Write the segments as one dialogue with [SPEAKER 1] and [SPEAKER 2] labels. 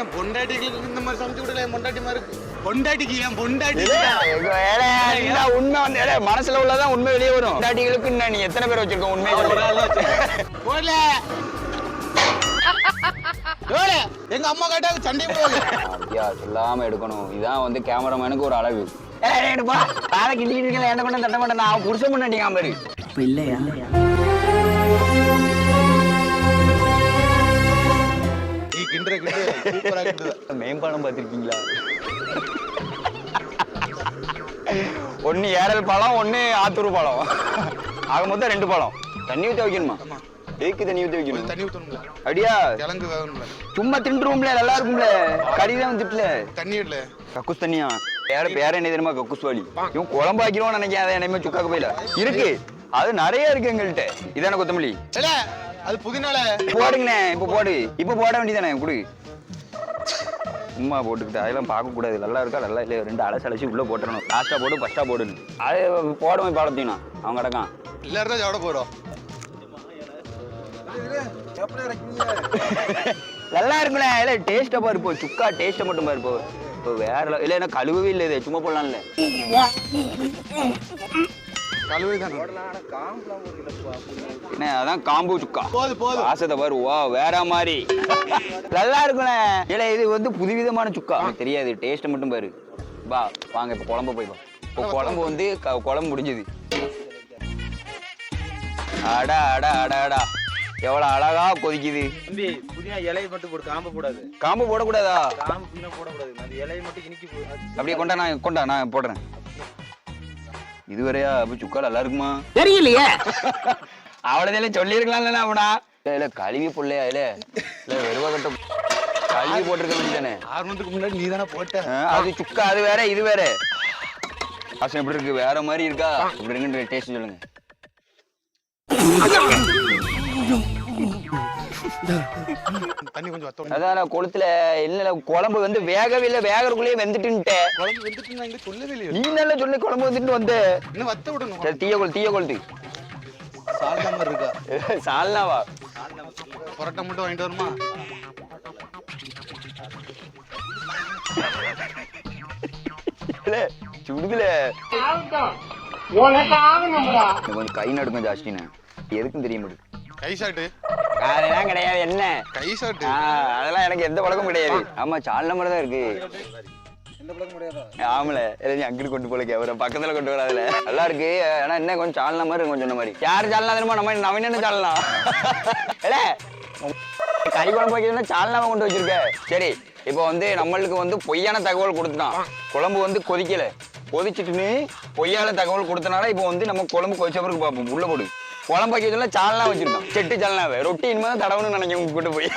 [SPEAKER 1] என் பொண்டாட்டிகளுக்கு இந்த மாதிரி சமைச்சு கொடுக்கல என் பொண்டாட்டி மாதிரி பொண்டாட்டிக்கு என் பொண்டாட்டி.
[SPEAKER 2] உண்மை வந்து மனசுல உள்ளதான் உண்மை வெளியே வரும். பொண்டாட்டிகளுக்கு இன்னும் நீ எத்தனை பேர் வச்சிருக்க உண்மை
[SPEAKER 1] எங்க அம்மா கேட்டாங்க சண்டை
[SPEAKER 2] ஐயா சொல்லாம எடுக்கணும். இதான் வந்து கேமராமேனுக்கு ஒரு அழகு. காலை கிண்டிட்டு இருக்கல, என்ன கொண்டு தட்ட மாட்டேன். நான் புருஷன்
[SPEAKER 3] இப்ப இல்லையா?
[SPEAKER 1] சூப்பரா
[SPEAKER 2] மேம்பாலம் பார்த்திருக்கீங்களா? ஒன்னு ஏரல் பழம் ஒன்னு ஆத்தூர் பழம். ஆக மொத்தம் ரெண்டு பழம். தண்ணி ஊத்தி வைக்கணுமா? எதுக்கு தண்ணி ஊத்தி வைக்கணும்?
[SPEAKER 1] தண்ணி ஊத்தணும்ல.
[SPEAKER 2] அப்படியா?
[SPEAKER 1] கிழங்கு வேகணும்ல.
[SPEAKER 2] சும்மா தின்றுவோம்ல நல்லா இருக்கும்ல. கறிதான் வந்துட்டுல.
[SPEAKER 1] தண்ணி இல்ல.
[SPEAKER 2] கக்குஸ் தண்ணியா? பேர பேர என்ன தெரியுமா? கக்குஸ் வாலி. இவன் குழம்பு வைக்கிறோம்னு நினைக்கிறேன் அதை என்னமே சுக்காக்கு போயில இருக்கு. அது நிறைய இருக்கு எங்கள்கிட்ட இதான கொத்தமல்லி?
[SPEAKER 1] அது புதினால.
[SPEAKER 2] போடுங்கண்ணே இப்ப போடு. இப்ப போட வேண்டியதானே குடு. சும்மா போட்டுக்கிட்டு அதெல்லாம் பார்க்க கூடாது. நல்லா இருக்கா நல்லா இல்லையா? ரெண்டு அலசி அலசி உள்ள போட்டுறணும் லாஸ்டா போடு ஃபர்ஸ்டா போடு அது போடவும் பாடத்தீனா அவன் கிடக்கான்.
[SPEAKER 1] எல்லாரும் தான் சாப்பிட போறோம்.
[SPEAKER 2] நல்லா இருக்குல்ல இல்ல டேஸ்ட்டா பாரு இப்போ சுக்கா டேஸ்ட்டை மட்டும் பாரு இப்போ வேற. இல்ல என்ன கழுவவே இல்லை சும்மா போடலாம்ல.
[SPEAKER 1] கழுவி தான்
[SPEAKER 2] என்ன அதான் காம்பு சுக்கா.
[SPEAKER 1] போது போது.
[SPEAKER 2] பாரு வா வேற மாதிரி. நல்லா இருக்குண்ணே. இல்ல இது வந்து புதுவிதமான சுக்கா. தெரியாது டேஸ்ட் மட்டும் பாரு. வா வாங்க இப்ப குழம்பு போய் இப்போ குழம்பு வந்து க- குழம்பு முடிஞ்சது. அடா அடா அடா அடா. எவ்வளவு அழகா கொதிக்குது.
[SPEAKER 4] தம்பி புதினா இலையை மட்டும் போடு காம்ப கூடாது
[SPEAKER 2] காம்பு போடக்கூடாது?
[SPEAKER 4] காம்பு புதினா போடக்கூடாது. அந்த இலையை மட்டும் இனிக்கி போ- அது
[SPEAKER 2] அப்படியே கொண்டா நான் கொண்டா நான் போடுறேன். இதுவரையா அப்ப சுக்கா நல்லா இருக்குமா?
[SPEAKER 3] தெரியலையே.
[SPEAKER 2] அவ்வளோதான் சொல்லியிருக்கலாம்ல அவனா? இல்ல இல்ல கழுவி புள்ளையா இல்ல. இல்ல வெறுவா கட்ட கழுவி போட்டிருக்க வேண்டியதானே
[SPEAKER 1] ஆறு முன்னாடி நீ தானே போட்ட
[SPEAKER 2] அது சுக்கா அது வேற இது வேற. வாசம் எப்படி இருக்கு? வேற மாதிரி இருக்கா? இப்படி இருக்குன்ற டேஸ்ட் சொல்லுங்க.
[SPEAKER 1] தண்ணி கொஞ்சம் வத்தணும்
[SPEAKER 2] அதான் கொளுத்துல இல்ல குழம்பு வந்து வேகவே இல்லை வேகறதுக்குள்ளேயே வெந்துட்டுன்ட்டேன்.
[SPEAKER 1] குழம்பு வெந்துட்டு நான் இங்க சொல்லவே இல்லையே.
[SPEAKER 2] நீ நல்லா சொல்லி குழம்பு வந்துட்டு வந்த.
[SPEAKER 1] இன்னும் வத்த விடணும்?
[SPEAKER 2] சரி தீய கொள் தீய கொளுத்து.
[SPEAKER 1] சால்னா மாதிரி இருக்கா?
[SPEAKER 2] சால்னாவா?
[SPEAKER 1] பரோட்டா மட்டும் வாங்கிட்டு வருமா
[SPEAKER 2] இல்ல சுடுதுல. கை நடுக்கும் ஜாஸ்தின்னு. எதுக்கும் தெரிய மாட்டேங்குது
[SPEAKER 1] கை ஷாட்டு
[SPEAKER 2] அதெல்லாம் கிடையாது என்ன?
[SPEAKER 1] கை ஷாட்டு
[SPEAKER 2] ஆ, அதெல்லாம் எனக்கு எந்த பழக்கமும் கிடையாது. ஆமா சால்னா மட்டும் தான் இருக்கு ஆமல நீ அங்கிட்டு கொண்டு போல கேவர பக்கத்துல கொண்டு வராதுல. நல்லா இருக்கு. ஆனா என்ன கொஞ்சம் சால்னா மாதிரி இருக்கும் கொஞ்சம் சொன்ன மாதிரி. யார் சால்னா தெரியுமா? நம்ம நவீன என்ன சால்னா? இல்ல கறி குழம்பு வைக்கணும்னா சால்னாவை கொண்டு வச்சிருக்க. சரி இப்போ வந்து நம்மளுக்கு வந்து பொய்யான தகவல் கொடுத்துட்டான். குழம்பு வந்து கொதிக்கல. கொதிச்சிட்டுன்னு பொய்யான தகவல் கொடுத்தனால இப்போ வந்து நம்ம குழம்பு கொதிச்ச பிறகு பார்ப்போம். உள்ள போடு. குழம்பு வைக்க சொல்ல சால்னா வச்சிருக்கோம். செட்டு சால்னாவை. ரொட்டி இனிமே தான் தடவணும்னு நினைக்கிறேன் உங்க கூட்டு போய்.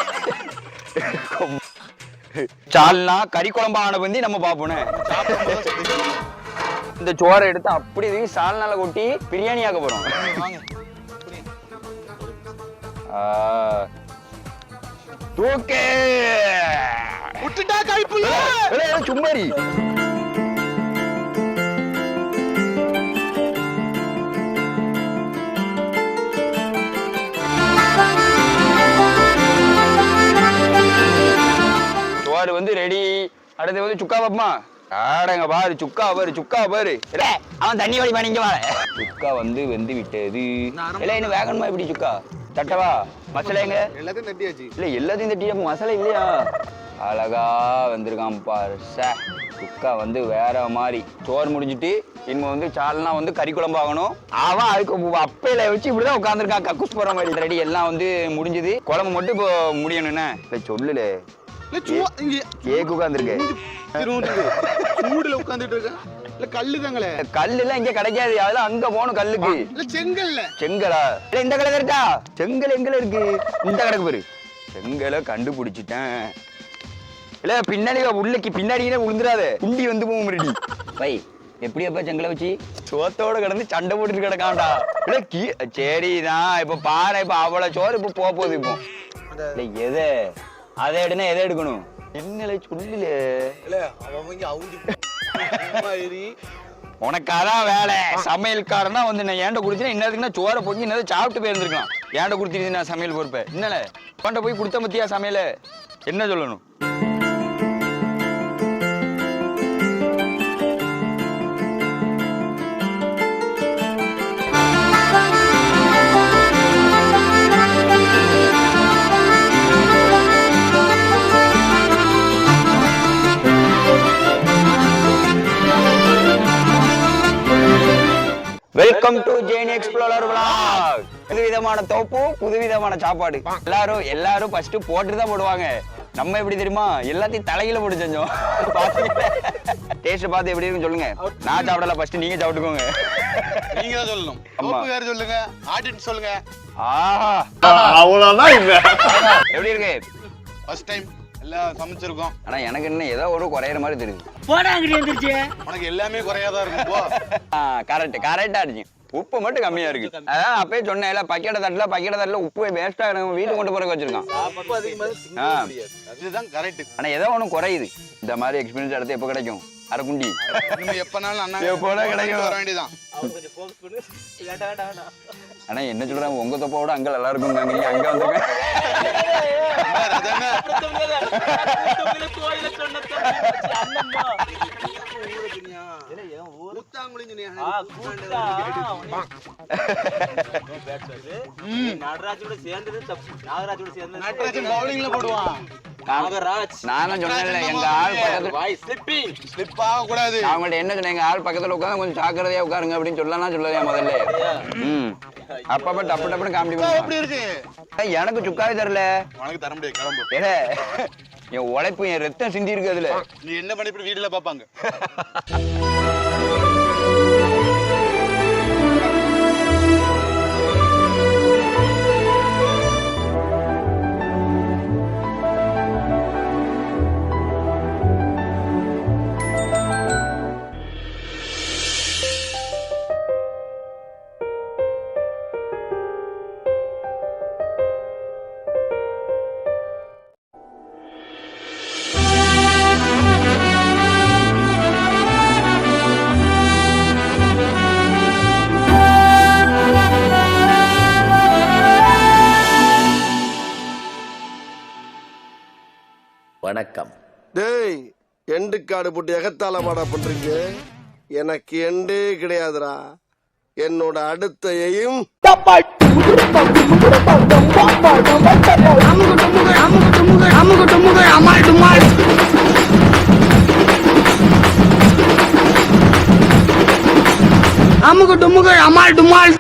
[SPEAKER 2] சால்னா கறி குழம்பு ஆன பந்தி நம்ம பார்ப்போனே இந்த சோறை எடுத்து அப்படி தூக்கி சால்னால கொட்டி பிரியாணி ஆக்க போறோம். தூக்கு.
[SPEAKER 1] விட்டுட்டா கைப்புள்ள
[SPEAKER 2] ஏலே, சும்மாரி அடுத்து வந்து சுக்கா பாப்பமா? ஆடங்க பாரு சுக்கா பாரு சுக்கா பாரு. அவன் தண்ணி வடி பண்ணிங்க வா சுக்கா வந்து வெந்து விட்டது. இல்ல இன்னும் வேகணுமா இப்படி சுக்கா? தட்டவா மசாலா எங்க?
[SPEAKER 1] எல்லாத்தையும் தட்டியாச்சு.
[SPEAKER 2] இல்ல எல்லாத்தையும் தட்டி அப்ப மசாலா இல்லையா? அழகா வந்திருக்கான் பாரு சுக்கா வந்து வேற மாதிரி. சோறு முடிஞ்சிட்டு இனிமே வந்து சால்னா வந்து கறி குழம்பு ஆகணும். அவன் அதுக்கு அப்பையில வச்சு இப்படிதான் உட்காந்துருக்கான் கக்கூஸ் போற மாதிரி. ரெடி எல்லாம் வந்து முடிஞ்சது. குழம்பு மட்டும் இப்போ முடியணும்னே இல்ல சொல்லுல.
[SPEAKER 1] இல்ல சும்மா இங்க
[SPEAKER 2] கேக்கு உட்காந்துருக்கேன்
[SPEAKER 1] திரும்ப சூடுல உட்கார்ந்துட்டு இருக்கேன். இல்ல கல்லு தாங்களே.
[SPEAKER 2] கல்லு எல்லாம் இங்க கிடைக்காது. அதெல்லாம் அங்க போகணும் கல்லுக்கு.
[SPEAKER 1] இல்ல செங்கல்ல.
[SPEAKER 2] செங்கலா? இல்ல இந்த கடை இருக்கா? செங்கல் எங்கல இருக்கு? இந்த கடைக்கு பாரு செங்கலை கண்டுபிடிச்சிட்டேன். இல்ல பின்னாடி உள்ளக்கு பின்னாடியே விழுந்துடாத குண்டி வந்து போக முன்னாடி. பை எப்படி அப்ப செங்கலை வச்சு? சோத்தோட கிடந்து சண்டை போட்டுட்டு கிடக்காண்டா இல்ல கீ சரிதான் இப்ப பாரு இப்ப அவ்வளவு சோறு இப்ப போக போகுது இப்போ. எதை? அதை எடுனா எதை எடுக்கணும்? என்னல சொல்லல.
[SPEAKER 1] இல்ல அவன் இங்க அவுஞ்சி
[SPEAKER 2] உனக்கு அதான் வேலை. சமையல்காரனா வந்து நான் ஏண்ட குடிச்சேன் இன்னதுக்குன்னா சோறை பொங்கி இன்னது சாப்பிட்டு போயிருந்துருக்கலாம். ஏண்ட குடுத்துட்டு நான் சமையல் பொறுப்பேன் என்னல? உன்கிட்ட போய் கொடுத்த மத்தியா சமையல? என்ன சொல்லணும்? ஜெயின் எக்ஸ்ப்ளோரர் vlog புது விதமான தோப்பு புது விதமான சாப்பாடு எல்லாரும் எல்லாரும் ஃபர்ஸ்ட் போட்டு தான் போடுவாங்க. நம்ம எப்படி தெரியுமா? எல்லாத்தையும் தலையில போட்டு செஞ்சோம். டேஸ்ட் பார்த்து எப்படி இருக்குன்னு சொல்லுங்க. நான் சாப்பிடல ஃபர்ஸ்ட் நீங்க சாப்பிட்டுக்கோங்க.
[SPEAKER 1] நீங்க தான் சொல்லணும்.
[SPEAKER 2] ஆமா.
[SPEAKER 1] தோப்பு பேர் சொல்லுங்க ஆடிட்டு சொல்லுங்க.
[SPEAKER 2] ஆஹா.
[SPEAKER 3] அவ்வளவுதான் இங்க
[SPEAKER 2] எப்படி இருக்கு?
[SPEAKER 1] ஃபர்ஸ்ட் டைம் எல்லாம் சமைச்சிருக்கோம்.
[SPEAKER 2] ஆனா எனக்கு என்ன ஏதோ ஒரு குறையிற மாதிரி தெரியுது.
[SPEAKER 1] உனக்கு எல்லாமே குறையாதான் இருக்கும்
[SPEAKER 2] கரெக்ட் கரெக்டா அடிச்சு உப்பு மட்டும் கம்மியா இருக்கு. அதான் அப்பயே சொன்னேன்ல பக்கெட்ட தட்டுல பக்கெட்ட தட்டுல உப்பு வேஸ்டா எனக்கு வீட்டுக்கு கொண்டு போறதுக்கு வச்சிருக்கான்.
[SPEAKER 1] இதுதான் கரெக்ட்
[SPEAKER 2] ஆனா ஏதோ ஒண்ணு குறையுது. இந்த மாதிரி எக்ஸ்பீரியன்ஸ் அடுத்து எப்போ கிடைக்கும்? அரக்குண்டி.
[SPEAKER 1] எப்பனாலும் அண்ணா
[SPEAKER 2] எப்போனா கிடைக்கும்.
[SPEAKER 1] வர வேண்டியதான்
[SPEAKER 2] ஆனா என்ன சொல்றாங்க? உங்க தொப்போட அங்க நல்லா இருக்கும் அங்க
[SPEAKER 1] சொன்னியா?
[SPEAKER 4] நடராஜோட சேர்ந்தது தப்பு. நாகராஜோட சேர்ந்தது
[SPEAKER 1] நட்ராஜன் பவுலிங்ல போடுவான்.
[SPEAKER 4] நாகராஜ்.
[SPEAKER 2] நான் தான் சொன்னேன்ல எங்க ஆள் பக்கத்துல
[SPEAKER 4] வாய் ஸ்லிப்பிங்
[SPEAKER 1] ஸ்லிப் ஆக கூடாது.
[SPEAKER 2] அவங்கள்ட்ட என்ன சொன்னேன் எங்க ஆள் பக்கத்துல உட்காந்து கொஞ்சம் ஜாக்கிரதையா உட்காருங்க அப்படின்னு சொல்லலாம் சொல்லலையா முதல்ல? ம். அப்பப்ப டப்பு டப்புன்னு காமெடி
[SPEAKER 1] இப்ப
[SPEAKER 2] பண்ணுவான்.
[SPEAKER 1] எப்படி இருக்கு?
[SPEAKER 2] எனக்கு சுக்காவே தரல
[SPEAKER 1] உனக்கு தர முடியாது கிளம்பு.
[SPEAKER 2] ஏலே என் உழைப்பு என் ரத்தம் சிந்தி இருக்கு அதுல.
[SPEAKER 1] நீ என்ன பண்ணி வீட்டுல பாப்பாங்க?
[SPEAKER 3] வணக்கம்
[SPEAKER 5] டேய் எண்டு காடு போட்டு எகத்தால மாடா பண்றீங்க எனக்கு எண்டே கிடையாதுடா என்னோட அடுத்த எய்ம்
[SPEAKER 6] அமுகு டுமுகு அமால் டுமால்